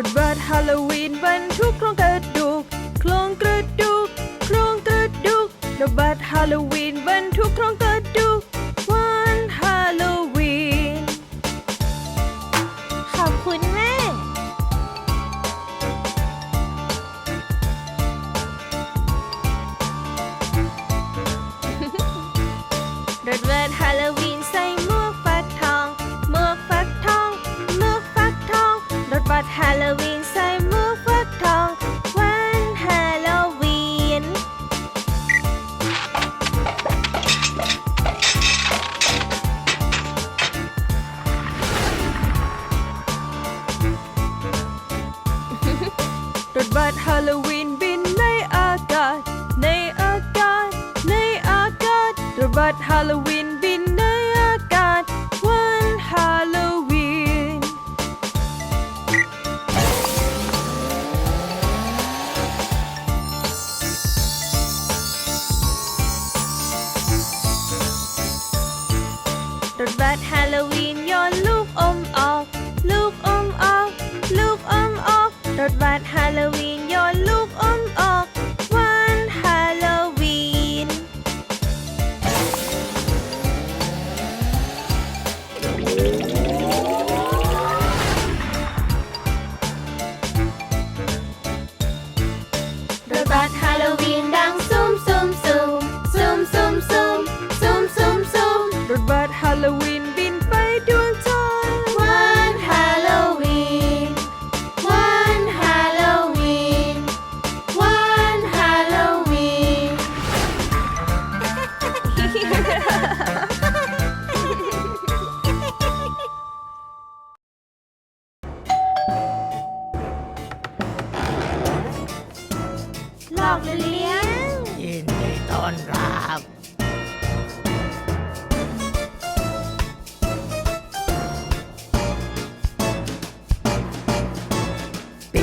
รถบัสฮาโลวีนบรรทุกโครงกระดูกโครงกระดูกโครงกระดูกรถบัสฮาโลวีนบรรทุกโครงกระดูกวันฮาโลวีนขอบคุณม่ร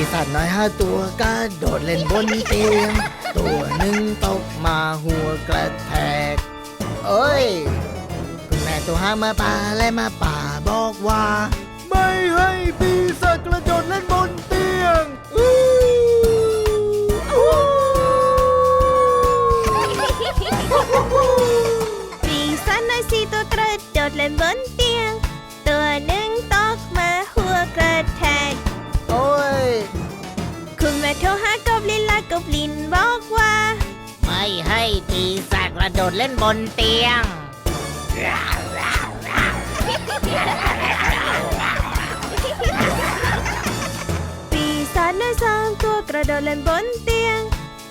ปีศาจน้อยห้าตัวกระโดดเล่นบนเตียง ตัวหนึ่งตกมาหัวกระแทก เอ้ยคุณแม่ตัวห้ามาป่าและมาป่าบอกว่า ไม่ให้ปีศาจกระโดดเล่นบนเตียงอู้อู้ปีศาจน้อยสี่ตัวกระโดดเล่นบนเตียง ระโดดเล่นบนเตียง ปีศาจน้อยสองตัวกระโดดเล่นบนเตียง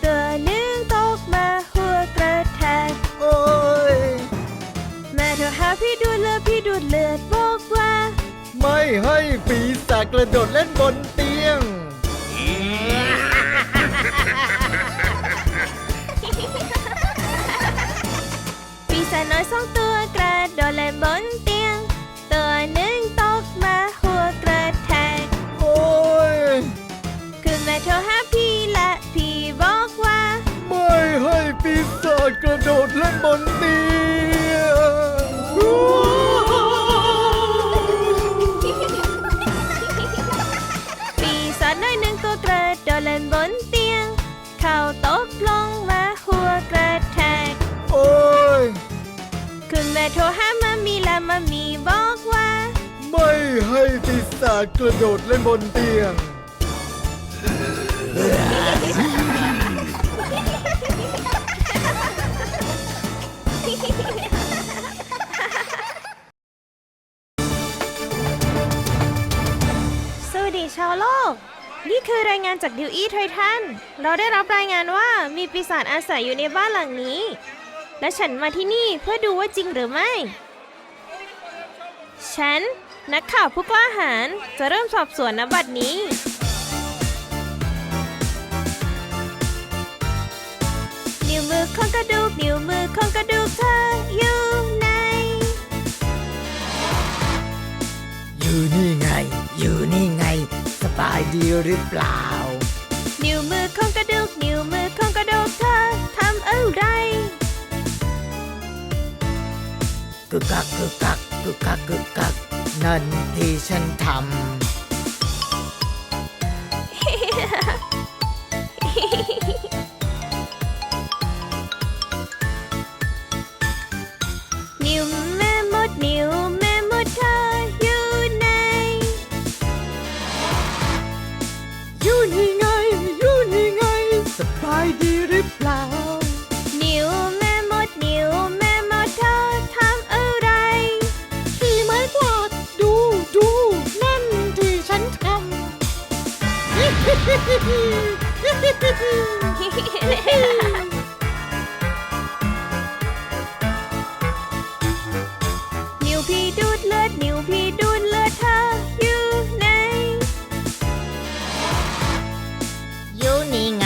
ตัวหนึ่งตกมาหัวกระแทกโอ้ย แม่โทรหาพี่ดูดเลือดพี่ดูดเลือดบอกว่า ไม่ให้ปีศาจกระโดดเล่นบนเตียง ปีศาจน้อยสองตัวกระโดดเล่นบนเตียง ตัวหนึ่งตกมาหัวกระแทกโอ้ยคือแม่โทรหาพี่และพี่บอกว่า ไม่ให้ปีศาจกระโดดเล่นบน แม่โทรหามามีและมามีบอกว่า ไม่ให้ปีศาจกระโดดเล่นบนเตียง สวัสดีชาวโลก นี่คือรายงานจากดิวอี้ไททัน เราได้รับรายงานว่ามีปีศาจอาศัยอยู่ในบ้านหลังนี้ และฉันมาที่นี่เพื่อดูว่าจริงหรือไม่ ฉัน นักข่าวผู้กล้าหาญจะเริ่มสอบสวนนบัดนี้ นิ้วมือของกระดูก นิ้วมือของกระดูกเธออยู่ไหน อยู่นี่ไง อยู่นี่ไง สบายดีหรือเปล่า นิ้วมือของกระดูกนิ้ว กึกกักกึกกักกึกกักกึกกักนั่นที่ฉันทำ นิ้วพีดูดเลือด นิ้วพีดูดเลือดเธออยู่ไหน อยู่นี่ไง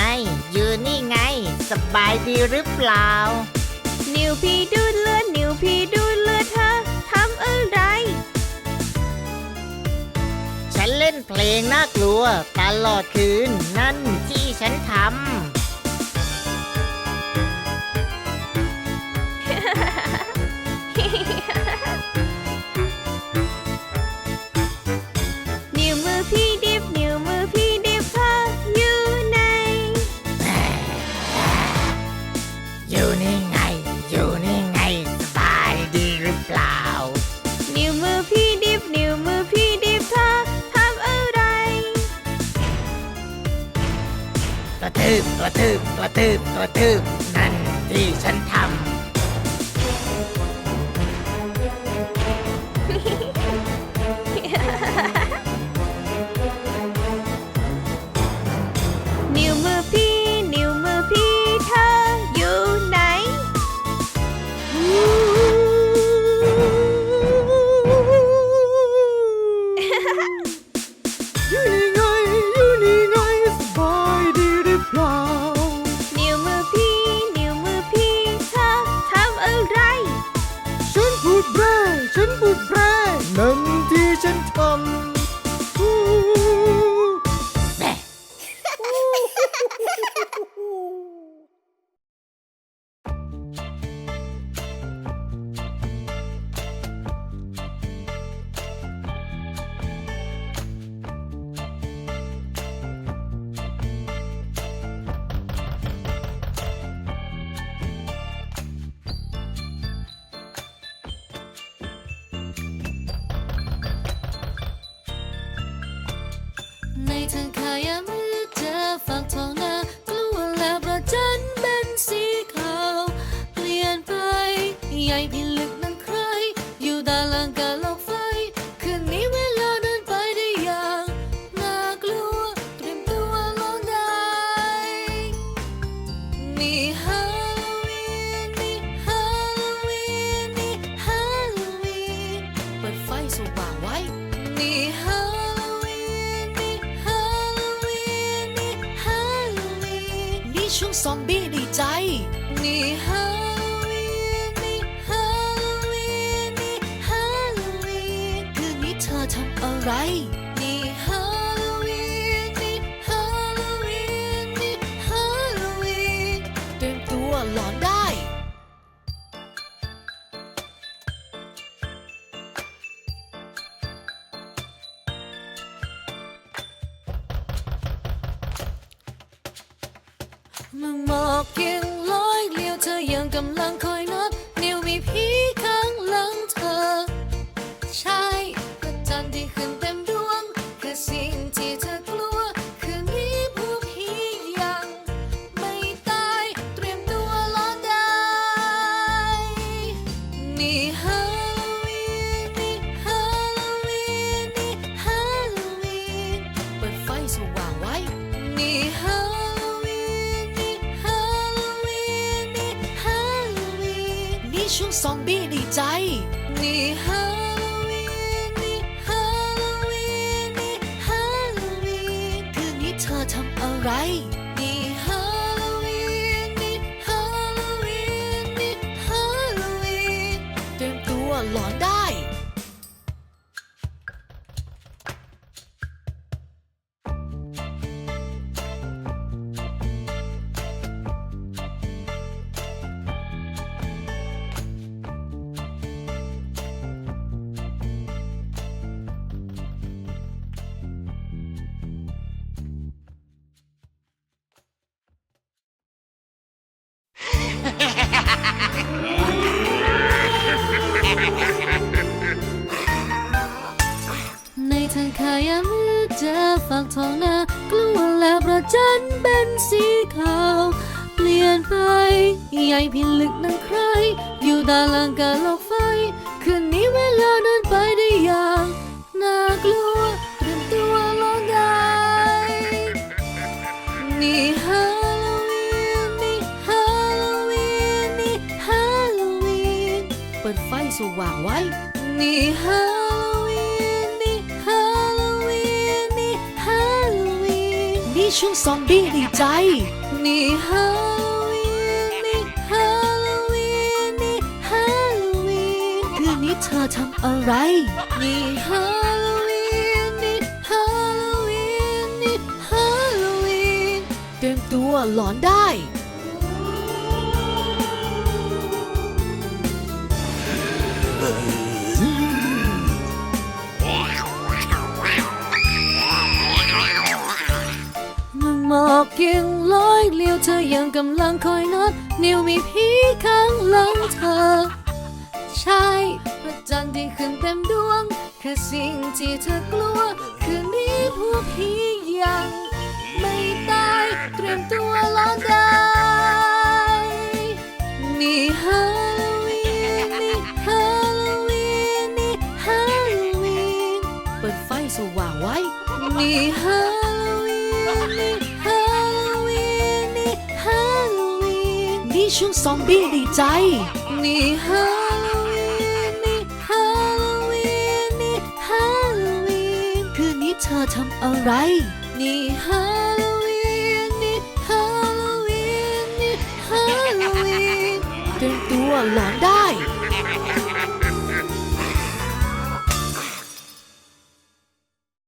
อยู่นี่ไง สบายดีหรือเปล่า นิ้วพีดูดเลือด นิ้วพีดู เพลงน่ากลัวตลอดคืน นั่นที่ฉันทำ นิ้วมือพี่ ทืบกระทืบกระทืบกระทืบนั่นที่ฉันทำ ช่วงซอมบี้ในใจ นี่ฮาวีนี่ฮาวีนี่ฮาวีคืนนี้เธอทำอะไร เมื่อหมอกยังลอยเลี้ยวเธอยังกำลังคอยนัดนิวมีพี่ right. เจอฝักทองหน้ากลัวแล้วประจันเป็นสีขาว เปลี่ยนไปใหญ่พิลึกนั้นใคร อยู่ด้านหลังกาโลกไฟ คืนนี้เวลาเดินไปได้อย่างน่ากลัวเตรียมตัวลองได้นี่ฮาโลวีนนี่ฮาโลวีนนี่ฮาโลวีนเปิดไฟสว่างไว้ นี่ฮา ช่วงซอมบี้ดีใจ นี่ฮาโลวีนนี่ฮาโลวีนนี่ฮาโลวีนคืนนี้เธอทำอะไร นี่ฮาโลวีนนี่ฮาโลวีนนี่ฮาโลวีนเตรียมตัวหลอนได้ หมอกเกียงลอยเลี้ยวเธอยังกำลังคอยนัดนิ้วมีผีข้างหลังเธอ ใช่พระจันทร์ที่ขึ้นเต็มดวง แค่สิ่งที่เธอกลัว คืนนี้พวกผียังไม่ตายเตรียมตัวรอได้ นี่ฮาโลวีนนี่ฮาโลวีนนี่ฮาโลวีนเปิดไฟสว่างไว้ นี่ฮา วีนนี่ช่วงซอมบี้ดีใจ นี่ฮาโลวีนนี่ฮาโลวีนนี่ฮาโลวีนคืนนี้เธอทำอะไร นี่ฮาโลวีนนี่ฮาโลวีนนี่ฮาโลวีนเตรียมตัวหลอนได้